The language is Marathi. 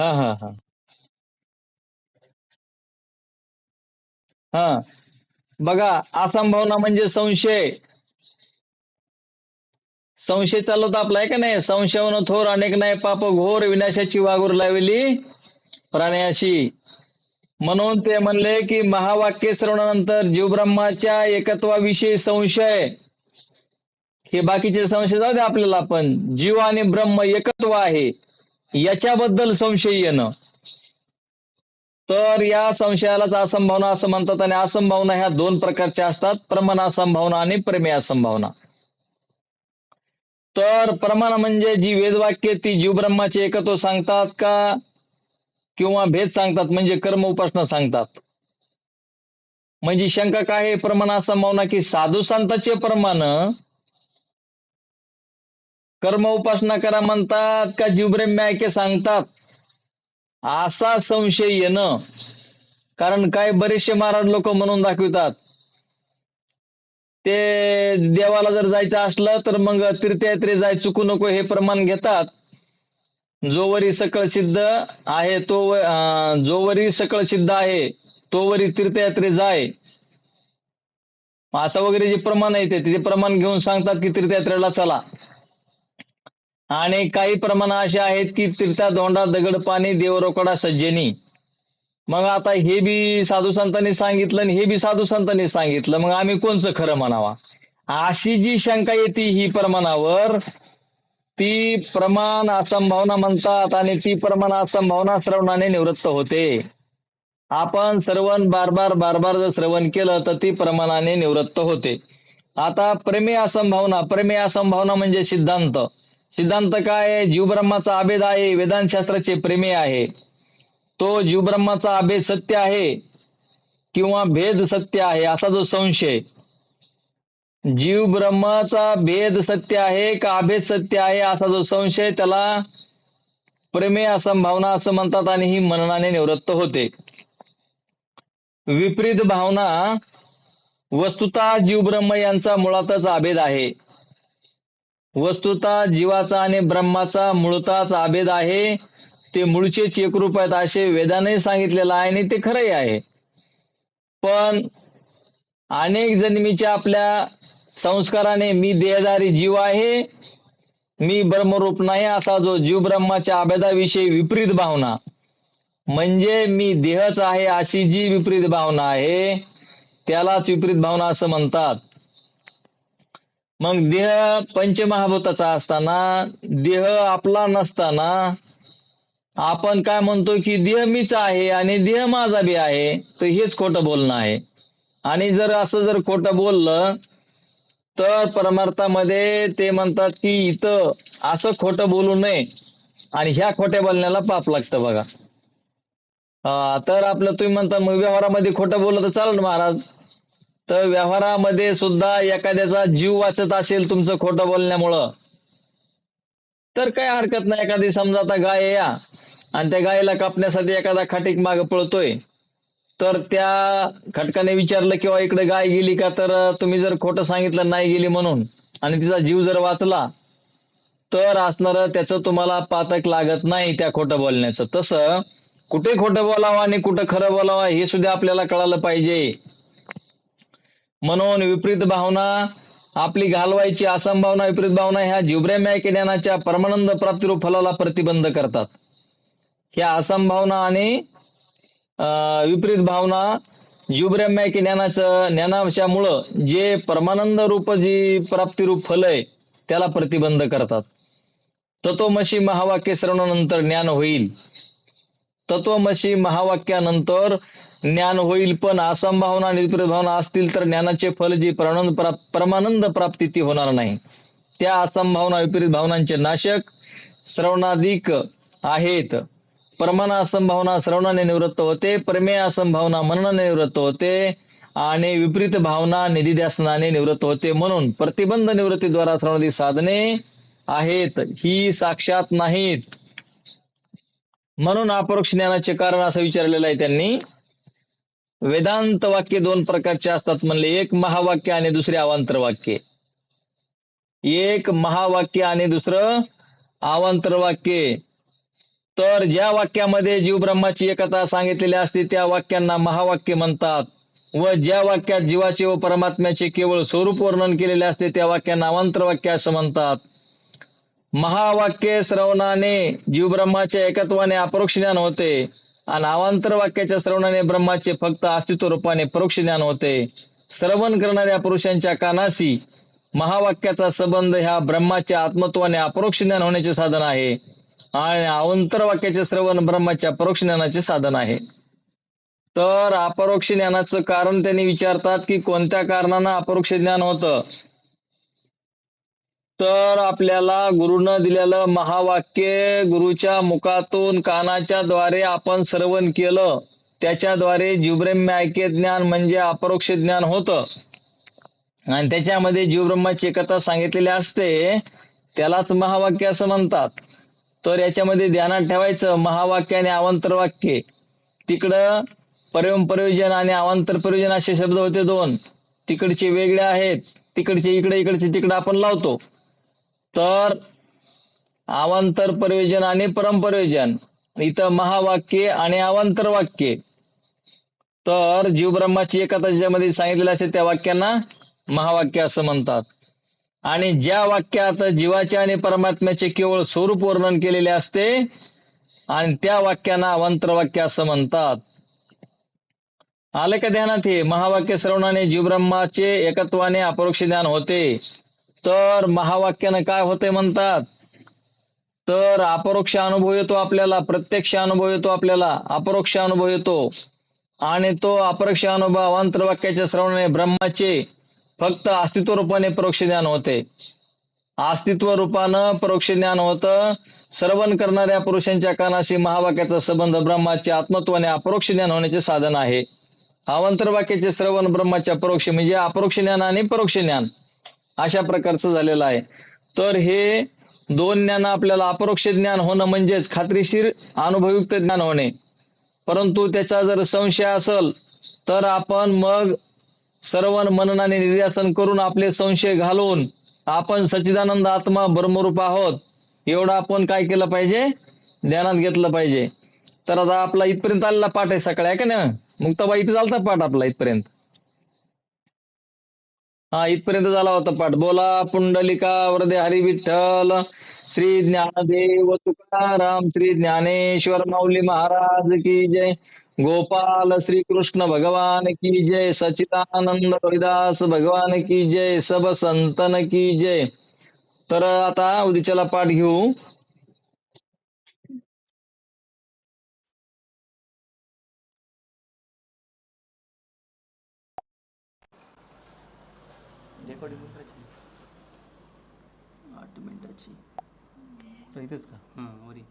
हा हा हा. बघा असंभावना म्हणजे संशय. संशय चालवत आपला आहे का नाही? संशयावन थोर अनेक नाही पाप घोर विनाशाची वागूर लावली प्राण्याशी. म्हणून ते म्हणले की महावाक्य श्रवणानंतर जीवब्रह्माच्या एकत्वाविषयी संशय. हे बाकीचे संशय जाऊ दे आपल्याला पण. जीव आणि ब्रह्म एकत्व आहे. याच्याबद्दल संशय येणं. तर या संशयालाच असंभावना असं म्हणतात आणि असंभावना ह्या दोन प्रकारच्या असतात. प्रमाण असंभावना आणि प्रमेय असंभावना. तर प्रमाण म्हणजे जी वेदवाक्य ती जीवब्रह्माचे एकत्व सांगतात का? किंवा भेद सांगतात म्हणजे कर्म उपासना सांगतात. म्हणजे शंका काय आहे? प्रमाण असंभावना की साधू संतांचे प्रमाण कर्म उपासना करा म्हणतात का जीवब्रह्म ऐके सांगतात? असा संशय येणं. कारण काय बरेचसे महाराज लोक म्हणून दाखवितात. ते देवाला जर जायचं असलं तर मग तीर्थयात्रे जाय चुकू नको हे प्रमाण घेतात. जोवरी सकळ सिद्ध आहे तो अं, जोवरी सकळ सिद्ध आहे तोवरी तीर्थयात्रे जाय. असं वगैरे जे प्रमाण आहे ते ते प्रमाण घेऊन सांगतात की तीर्थयात्रेला चला. आणि काही प्रमाण असे आहेत की तीर्था धोंडा दगड पाणी देवरोकडा सज्जनी. मग आता हे बी साधू संतांनी सांगितलं आणि हे बी साधू संतांनी सांगितलं. मग आम्ही कोणचं खरं म्हणावा? अशी जी शंका येते ही प्रमाणावर ती प्रमाण असंभावना म्हणतात आणि ती प्रमाण असंभावना श्रवणाने निवृत्त होते. आपण श्रवण बार बार बार बार जर श्रवण केलं तर ती प्रमाणाने निवृत्त होते. आता प्रमेय असंभावना प्रमेय असंभावना म्हणजे सिद्धांत. सिद्धांत काय आहे? जीवब्रह्माचा अभेद आहे वेदांतशास्त्राचे प्रेमेय आहे. तो जीवब्रह्माचा अभेद सत्य आहे किंवा भेद सत्य आहे असा जो संशय जीव ब्रह्माचा भेद सत्य आहे का अभेद सत्य आहे असा जो संशय त्याला प्रेमेय असंभावना असं म्हणतात आणि ही मननाने निवृत्त होते. विपरीत भावना वस्तुता जीव ब्रह्म यांचा मुळातच अभेद आहे. वस्तुता जीवाचा आणि ब्रह्माचा मुळताच आभेद आहे. ते मूळचेच एकरूप आहेत असे वेदाने सांगितलेलं आहे आणि ते खरंही आहे. पण अनेक जन्मीच्या आपल्या संस्काराने मी देहधारी जीव आहे. मी ब्रह्मरूप नाही असा जो जीव ब्रह्माच्या अभेदाविषयी विपरीत भावना. म्हणजे मी देहच आहे अशी जी विपरीत भावना आहे त्यालाच विपरीत भावना असं म्हणतात. मग देह पंचमहाभूताचा असताना देह आपला नसताना आपण काय म्हणतो की देह मीच आहे आणि देह माझा बी आहे तर हेच खोटं बोलणं आहे. आणि जर असं जर खोटं बोललं तर परमार्थामध्ये ते म्हणतात की इथं असं खोटं बोलू नये. आणि ह्या खोट्या बोलण्याला पाप लागतं बघा. तर आपलं तुम्ही म्हणता मग व्यवहारामध्ये खोटं बोललं तर चालेल महाराज. तर व्यवहारामध्ये सुद्धा एखाद्याचा जीव वाचत असेल तुमचं खोटं बोलण्यामुळं. तर काय हरकत नाही एखादी समजा आता गाय या आणि त्या गायीला कापण्यासाठी एखादा खाटीक माग पळतोय तर त्या खटकाने विचारलं किंवा इकडे गाय गेली का? तर तुम्ही जर खोटं सांगितलं नाही गेली म्हणून आणि तिचा जीव जर वाचला तर असणार त्याचं तुम्हाला पातक लागत नाही त्या खोटं बोलण्याचं. तसं कुठे खोटं बोलावं आणि कुठं खरं बोलावं हे सुद्धा आपल्याला कळालं पाहिजे. म्हणून विपरीत भावना आपली घालवायची असंभावना विपरीत भावना ह्या जिब्रेम्या ज्ञानाच्या परमानंद प्राप्तिरूप फलाला प्रतिबंध करतात. ह्या असंभावना आणि विपरीत भावना जीवब्रह्म्या ज्ञानाचं ज्ञानाच्यामुळं जे परमानंद रूप जी प्राप्तिरूप फल आहे त्याला प्रतिबंध करतात. तत्वमशी महावाक्य श्रवणानंतर ज्ञान होईल. तत्वमशी महावाक्यानंतर ज्ञान होईल पण असंभावना आणि भावना असतील तर ज्ञानाचे फल जी प्राणंद परमानंद प्राप्ती ती होणार नाही. त्या असंभावना विपरीत भावनांचे नाशक श्रवणाधिक आहेत. परमाना असंभावना श्रवणाने निवृत्त होते प्रमेय असंभावना मननाने निवृत्त होते आणि विपरीत भावना निधीद्यासनाने निवृत्त होते म्हणून प्रतिबंध निवृत्तीद्वारा श्रवणाधिक साधने आहेत ही साक्षात नाहीत. म्हणून अपरोक्ष ज्ञानाचे कारण असं विचारलेलं आहे त्यांनी. वेदांत वाक्य दोन प्रकारचे असतात म्हणले एक महावाक्य आणि दुसरे अवांतर वाक्य एक महावाक्य आणि दुसरं अवांतर वाक्य तर ज्या वाक्यामध्ये जीव ब्रह्माची एकता सांगितलेली असते त्या वाक्यांना महावाक्य म्हणतात. व ज्या वाक्यात जीवाचे व परमात्म्याचे केवळ स्वरूप वर्णन केलेले असते त्या वाक्यांना अवांतर वाक्य असं म्हणतात. महावाक्य श्रवणाने जीव ब्रह्माच्या एकत्वाने अपरोक्ष ज्ञान होते. आणि अवांतर वाक्याच्या श्रवणाने ब्रह्माचे फक्त अस्तित्व रूपाने परोक्ष ज्ञान होते. श्रवण करणाऱ्या पुरुषांच्या कानाशी महावाक्याचा संबंध ह्या ब्रह्माच्या आत्मत्वाने अपरोक्ष ज्ञान होण्याचे साधन आहे. आणि अवंतर वाक्याचे श्रवण ब्रह्माच्या परोक्ष ज्ञानाचे साधन आहे. तर अपरोक्ष ज्ञानाचं कारण त्यांनी विचारतात की कोणत्या कारणानं अपरोक्ष ज्ञान होतं? तर आपल्याला गुरुनं दिलेलं महावाक्य गुरुच्या मुखातून कानाच्या द्वारे आपण श्रवण केलं. त्याच्याद्वारे जीवब्रह्म ऐक्य ज्ञान म्हणजे अपरोक्ष ज्ञान होतं. आणि त्याच्यामध्ये जीवब्रह्माची कथा सांगितलेली असते त्यालाच महावाक्य असं म्हणतात. तर याच्यामध्ये ध्यानात ठेवायचं महावाक्य आणि अवांतर वाक्य तिकडं परम प्रयोजन आणि अवांतर प्रयोजन असे शब्द होते दोन. तिकडचे वेगळे आहेत तिकडचे इकडे इकडचे तिकडे आपण लावतो. तर अवांतर प्रयोजन आणि परमप्रयोजन इथं महावाक्य आणि अवांतर वाक्य तर जीव ब्रह्माची एकता ज्यामध्ये सांगितलेलं असेल त्या वाक्यांना महावाक्य असं म्हणतात. आणि ज्या वाक्यात जीवाचे आणि परमात्म्याचे केवळ स्वरूप वर्णन केलेले असते आणि त्या वाक्यांना अवांतर वाक्य असं म्हणतात. आलं का ध्यानात हे? महावाक्य श्रवणाने जीवब्रह्माचे एकत्वाने अपरोक्ष ज्ञान होते. तर महावाक्यानं काय होते म्हणतात? तर अपरोक्ष अनुभव येतो आपल्याला प्रत्यक्ष अनुभव येतो आपल्याला अपरोक्ष अनुभव येतो. आणि तो अपरोक्ष अनुभव अंतर्वाक्याच्या श्रवणाने ब्रह्माचे फक्त अस्तित्व रूपाने परोक्ष ज्ञान होते. अस्तित्व रूपानं परोक्ष ज्ञान होतं. श्रवण करणाऱ्या पुरुषांच्या कानाशी महावाक्याचा संबंध ब्रह्माचे आत्मत्वाने अपरोक्ष ज्ञान होण्याचे साधन आहे. अवांतर वाक्याचे श्रवण ब्रह्माच्या परोक्ष म्हणजे अपरोक्ष ज्ञान आणि परोक्ष ज्ञान. अशा प्रकारचं झालेलं आहे. तर हे दोन ज्ञान आपल्याला अपरोक्ष ज्ञान होणं म्हणजेच खात्रीशीर अनुभवयुक्त ज्ञान होणे. परंतु त्याचा जर संशय असेल तर आपण मग सर्व मननाने निर्यासन करून आपले संशय घालून आपण सच्चिदानंद आत्मा ब्रह्मरूप आहोत एवढं आपण काय केलं पाहिजे? ध्यानात घेतलं पाहिजे. तर आता आपला इथपर्यंत आलेला पाठ आहे सकाळी आहे का ना मुक्ताबाई इथे चालता पाठ आपला इथपर्यंत. हा इथपर्यंत झाला होता पाठ. बोला पुंडलिका वरदे हरी विठ्ठल श्री ज्ञानदेव तुकाराम श्री ज्ञानेश्वर माऊली महाराज की जय. गोपाल श्री कृष्ण भगवान की जय. सचिदानंद रविदास भगवान की जय. सब संतन की जय. तर आता उद्याच्याला पाठ घेऊ. रेकॉर्डिंग आठ मिनिटाची. इथेच का? हां वरी.